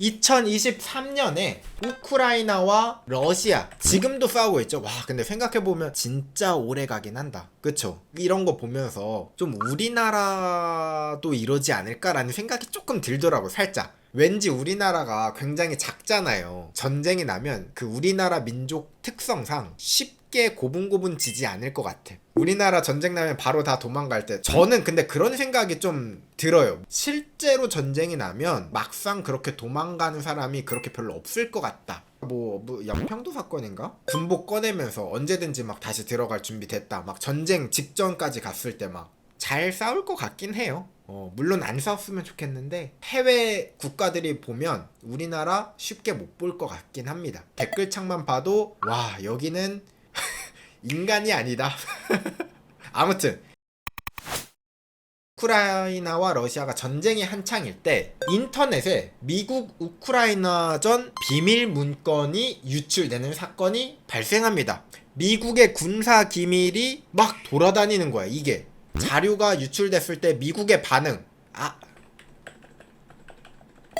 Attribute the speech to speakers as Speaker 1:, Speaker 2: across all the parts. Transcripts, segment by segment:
Speaker 1: 2023년에 우크라이나와 러시아 지금도 싸우고 있죠. 와 근데 생각해 보면 진짜 오래 가긴 한다. 그쵸? 이런 거 보면서 좀 우리나라도 이러지 않을까라는 생각이 조금 들더라고 살짝. 왠지 우리나라가 굉장히 작잖아요. 전쟁이 나면 그 우리나라 민족 특성상 쉽게 고분고분 지지 않을 것 같아. 우리나라 전쟁 나면 바로 다 도망갈 때 저는 근데 그런 생각이 좀 들어요. 실제로 전쟁이 나면 막상 그렇게 도망가는 사람이 그렇게 별로 없을 것 같다. 뭐, 뭐 양평도 사건인가? 군복 꺼내면서 언제든지 막 다시 들어갈 준비 됐다. 막 전쟁 직전까지 갔을 때 막 잘 싸울 것 같긴 해요. 어, 물론 안 싸웠으면 좋겠는데 해외 국가들이 보면 우리나라 쉽게 못 볼 것 같긴 합니다. 댓글창만 봐도 와 여기는 인간이 아니다. 아무튼 우크라이나와 러시아가 전쟁이 한창일 때 인터넷에 미국 우크라이나전 비밀 문건이 유출되는 사건이 발생합니다. 미국의 군사 기밀이 막 돌아다니는 거야. 이게 자료가 유출됐을 때 미국의 반응. 아.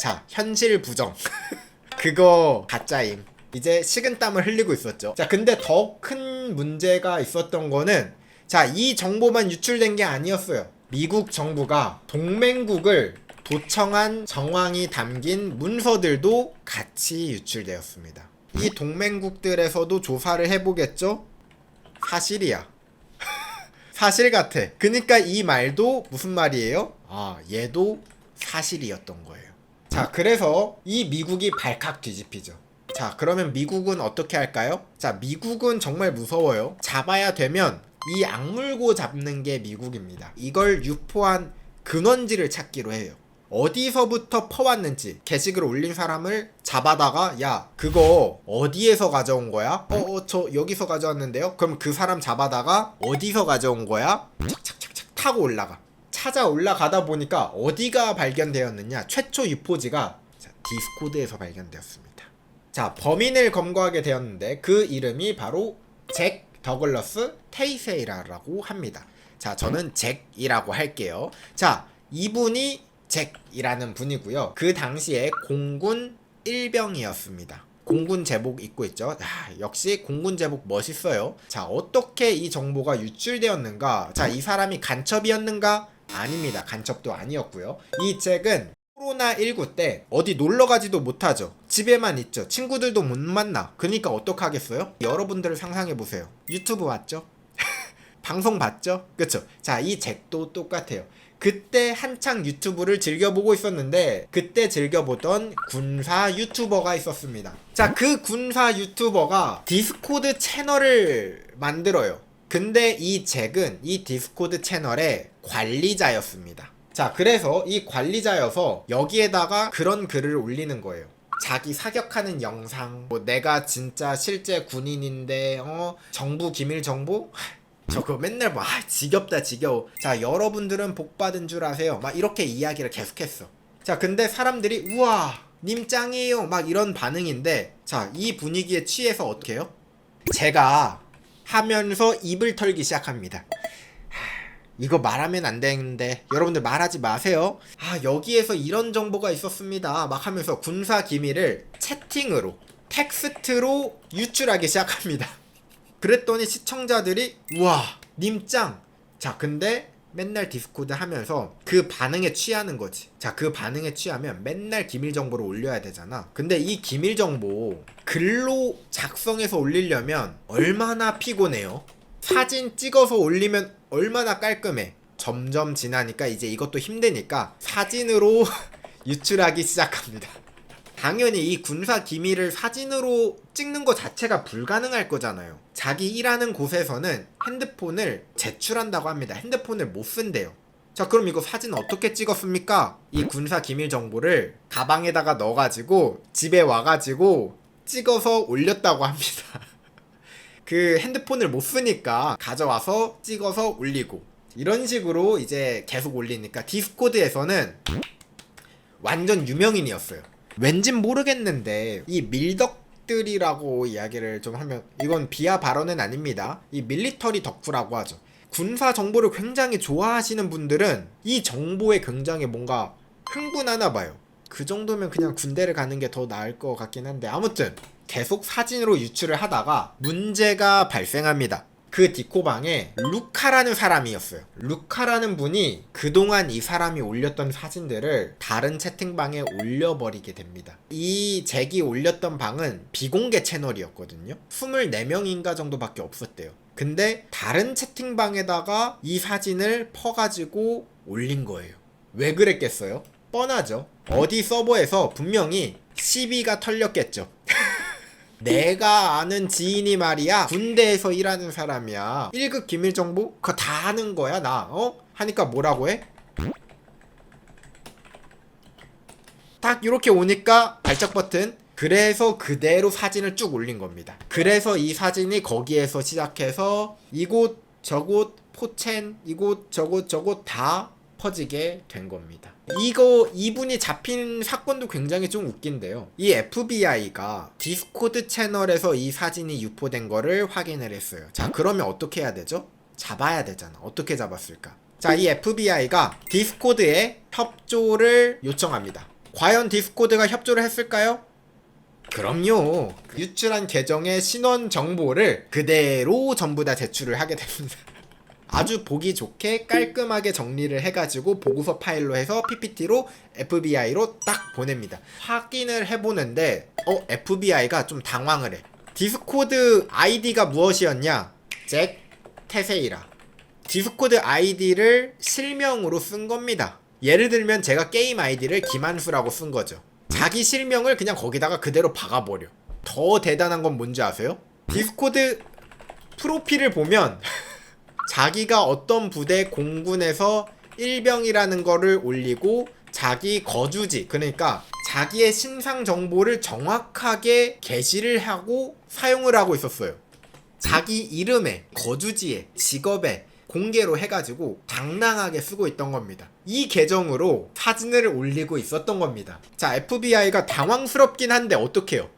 Speaker 1: 자, 현실 부정. 그거 가짜임. 이제 식은땀을 흘리고 있었죠. 자, 근데 더 큰 문제가 있었던 거는 자, 이 정보만 유출된 게 아니었어요. 미국 정부가 동맹국을 도청한 정황이 담긴 문서들도 같이 유출되었습니다. 이 동맹국들에서도 조사를 해보겠죠? 사실이야. 사실 같아. 그니까 이 말도 무슨 말이에요? 아, 얘도 사실이었던 거예요. 자, 그래서 이 미국이 발칵 뒤집히죠. 자, 그러면 미국은 어떻게 할까요? 자, 미국은 정말 무서워요. 잡아야 되면 이 악물고 잡는 게 미국입니다. 이걸 유포한 근원지를 찾기로 해요. 어디서부터 퍼왔는지 게시글 올린 사람을 잡아다가 야 그거 어디에서 가져온 거야? 어저 여기서 가져왔는데요? 그럼 그 사람 잡아다가 어디서 가져온 거야? 착착착착 타고 올라가 찾아 올라가다 보니까 어디가 발견되었느냐 최초 유포지가 자, 디스코드에서 발견되었습니다 자 범인을 검거하게 되었는데 그 이름이 바로 잭 더글러스 테이세이라라고 합니다 자 저는 잭이라고 할게요 자 이분이 잭이라는 분이고요. 그 당시에 공군 일병이었습니다. 공군 제복 입고 있죠. 아, 역시 공군 제복 멋있어요. 자, 어떻게 이 정보가 유출되었는가? 자, 이 사람이 간첩이었는가? 아닙니다. 간첩도 아니었고요. 이 잭은 코로나19 때 어디 놀러 가지도 못하죠. 집에만 있죠. 친구들도 못 만나. 그니까 어떡하겠어요? 여러분들 상상해 보세요. 유튜브 봤죠? 방송 봤죠? 그쵸? 자, 이 잭도 똑같아요. 그때 한창 유튜브를 즐겨보고 있었는데 그때 즐겨보던 군사 유튜버가 있었습니다. 자, 그 군사 유튜버가 디스코드 채널을 만들어요. 근데 이 잭은 이 디스코드 채널의 관리자였습니다. 자, 그래서 이 관리자여서 여기에다가 그런 글을 올리는 거예요. 자기 사격하는 영상, 뭐 내가 진짜 실제 군인인데, 어, 정부 기밀 정보? 저거 맨날 뭐, 아, 지겹다, 지겨워. 자, 여러분들은 복 받은 줄 아세요. 막 이렇게 이야기를 계속했어. 자, 근데 사람들이, 우와, 님 짱이에요. 막 이런 반응인데, 자, 이 분위기에 취해서 어떻게 해요? 제가 하면서 입을 털기 시작합니다. 하, 이거 말하면 안 되는데 여러분들 말하지 마세요. 아 여기에서 이런 정보가 있었습니다. 막 하면서 군사 기밀을 채팅으로 텍스트로 유출하기 시작합니다. 그랬더니 시청자들이 우와 님짱. 자 근데 맨날 디스코드 하면서 그 반응에 취하는 거지. 자 그 반응에 취하면 맨날 기밀 정보를 올려야 되잖아. 근데 이 기밀 정보 글로 작성해서 올리려면 얼마나 피곤해요? 사진 찍어서 올리면 얼마나 깔끔해? 점점 지나니까 이제 이것도 힘드니까 사진으로 유출하기 시작합니다 당연히 이 군사 기밀을 사진으로 찍는 것 자체가 불가능할 거잖아요. 자기 일하는 곳에서는 핸드폰을 제출한다고 합니다. 핸드폰을 못 쓴대요. 자, 그럼 이거 사진 어떻게 찍었습니까? 이 군사 기밀 정보를 가방에다가 넣어가지고 집에 와가지고 찍어서 올렸다고 합니다. 그 핸드폰을 못 쓰니까 가져와서 찍어서 올리고 이런 식으로 이제 계속 올리니까 디스코드에서는 완전 유명인이었어요. 왠진 모르겠는데 이 밀덕 들이라고 이야기를 좀 하면 이건 비하 발언은 아닙니다. 이 밀리터리 덕후라고 하죠. 군사 정보를 굉장히 좋아하시는 분들은 이 정보에 굉장히 뭔가 흥분하나 봐요. 그 정도면 그냥 군대를 가는 게 더 나을 것 같긴 한데 아무튼 계속 사진으로 유출을 하다가 문제가 발생합니다. 그 디코방에 루카라는 사람이었어요. 루카라는 분이 그동안 이 사람이 올렸던 사진들을 다른 채팅방에 올려버리게 됩니다. 이 잭이 올렸던 방은 비공개 채널이었거든요. 24명인가 정도밖에 없었대요. 근데 다른 채팅방에다가 이 사진을 퍼가지고 올린 거예요. 왜 그랬겠어요? 뻔하죠. 어디 서버에서 분명히 시비가 털렸겠죠. 내가 아는 지인이 말이야. 군대에서 일하는 사람이야. 1급 기밀 정보? 그거 다 아는 거야 나. 어? 하니까 뭐라고 해? 딱 이렇게 오니까 발작 버튼. 그래서 그대로 사진을 쭉 올린 겁니다. 그래서 이 사진이 거기에서 시작해서 이곳 저곳 포첸 이곳 저곳 저곳 다 퍼지게 된 겁니다. 이거 이분이 잡힌 사건도 굉장히 좀 웃긴데요. 이 FBI가 디스코드 채널에서 이 사진이 유포된 거를 확인을 했어요. 자, 그러면 어떻게 해야 되죠? 잡아야 되잖아. 어떻게 잡았을까? 자, 이 FBI가 디스코드에 협조를 요청합니다. 과연 디스코드가 협조를 했을까요? 그럼요. 유출한 계정의 신원 정보를 그대로 전부 다 제출을 하게 됩니다. 아주 보기 좋게 깔끔하게 정리를 해가지고 보고서 파일로 해서 PPT로 FBI로 딱 보냅니다. 확인을 해보는데 어 FBI가 좀 당황을 해. 디스코드 아이디가 무엇이었냐? 잭 테세이라. 디스코드 아이디를 실명으로 쓴 겁니다. 예를 들면 제가 게임 아이디를 김한수라고 쓴 거죠. 자기 실명을 그냥 거기다가 그대로 박아버려. 더 대단한 건 뭔지 아세요? 디스코드 프로필을 보면 자기가 어떤 부대 공군에서 일병이라는 거를 올리고 자기 거주지 그러니까 자기의 신상 정보를 정확하게 게시를 하고 사용을 하고 있었어요. 자기 이름에 거주지에 직업에 공개로 해가지고 당당하게 쓰고 있던 겁니다. 이 계정으로 사진을 올리고 있었던 겁니다. 자, FBI가 당황스럽긴 한데 어떡해요?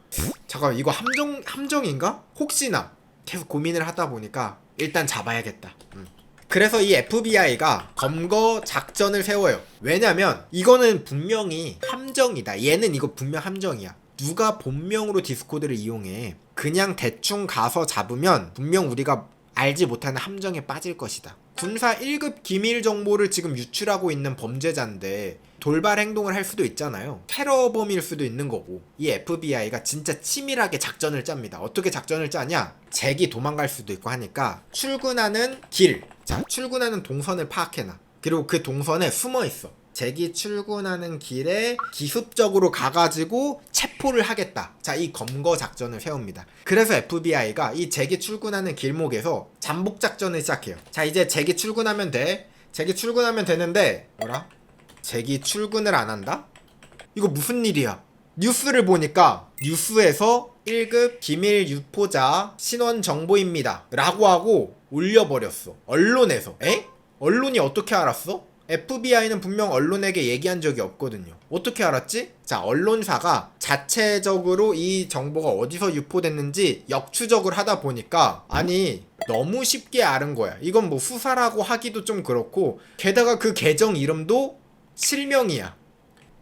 Speaker 1: 잠깐 이거 함정 함정인가? 혹시나 계속 고민을 하다 보니까 일단 잡아야겠다. 음. 그래서 이 FBI가 검거 작전을 세워요. 왜냐면 이거는 분명히 함정이다. 얘는 이거 분명 함정이야. 누가 본명으로 디스코드를 이용해. 그냥 대충 가서 잡으면 분명 우리가 알지 못하는 함정에 빠질 것이다. 군사 1급 기밀 정보를 지금 유출하고 있는 범죄자인데 돌발 행동을 할 수도 있잖아요. 테러범일 수도 있는 거고. 이 FBI가 진짜 치밀하게 작전을 짭니다. 어떻게 작전을 짜냐? 잭이 도망갈 수도 있고 하니까 출근하는 길. 자, 출근하는 동선을 파악해놔. 그리고 그 동선에 숨어 있어. 잭이 출근하는 길에 기습적으로 가가지고 체포를 하겠다. 자, 이 검거 작전을 세웁니다. 그래서 FBI가 이 잭이 출근하는 길목에서 잠복 작전을 시작해요. 자, 이제 잭이 출근하면 돼. 잭이 출근하면 되는데, 뭐라? 잭이 출근을 안 한다? 이거 무슨 일이야? 뉴스를 보니까 뉴스에서 1급 기밀 유포자 신원 정보입니다. 라고 하고 올려버렸어. 언론에서. 에? 언론이 어떻게 알았어? FBI는 분명 언론에게 얘기한 적이 없거든요. 어떻게 알았지? 자, 언론사가 자체적으로 이 정보가 어디서 유포됐는지 역추적을 하다 보니까 아니 너무 쉽게 알은 거야. 이건 뭐 수사라고 하기도 좀 그렇고 게다가 그 계정 이름도 실명이야.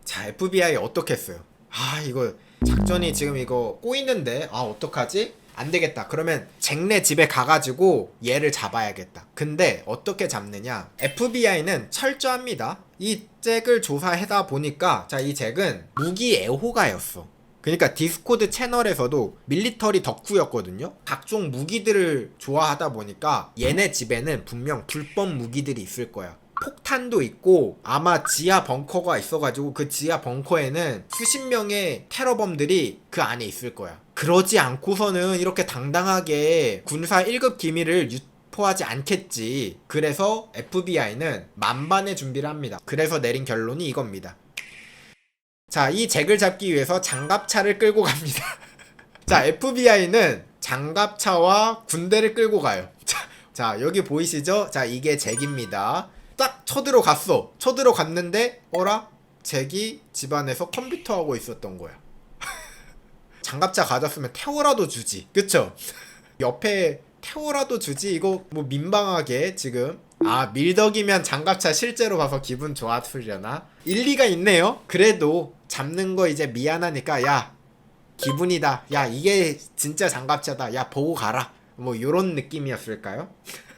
Speaker 1: 자, FBI 어떻게 했어요? 아, 이거 작전이 지금 이거 꼬이는데 아, 어떡하지? 안 되겠다. 그러면 잭네 집에 가가지고 얘를 잡아야겠다. 근데 어떻게 잡느냐? FBI는 철저합니다. 이 잭을 조사하다 보니까 자, 이 잭은 무기 애호가였어. 그러니까 디스코드 채널에서도 밀리터리 덕후였거든요. 각종 무기들을 좋아하다 보니까 얘네 집에는 분명 불법 무기들이 있을 거야. 폭탄도 있고 아마 지하 벙커가 있어가지고 그 지하 벙커에는 수십 명의 테러범들이 그 안에 있을 거야. 그러지 않고서는 이렇게 당당하게 군사 1급 기밀을 유 포하지 않겠지. 그래서 FBI는 만반의 준비를 합니다. 그래서 내린 결론이 이겁니다. 자, 이 잭을 잡기 위해서 장갑차를 끌고 갑니다. 자, FBI는 장갑차와 군대를 끌고 가요. 자, 자, 여기 보이시죠? 자, 이게 잭입니다. 딱 쳐들어 갔어. 쳐들어 갔는데, 어라? 잭이 집안에서 컴퓨터 하고 있었던 거야. 장갑차 가졌으면 태워라도 주지. 그쵸? 옆에 태워라도 주지. 이거 뭐 민방하게 지금 아 밀덕이면 장갑차 실제로 봐서 기분 좋았으려나? 일리가 있네요. 그래도 잡는 거 이제 미안하니까 야 기분이다. 야 이게 진짜 장갑차다. 야 보고 가라. 뭐 요런 느낌이었을까요?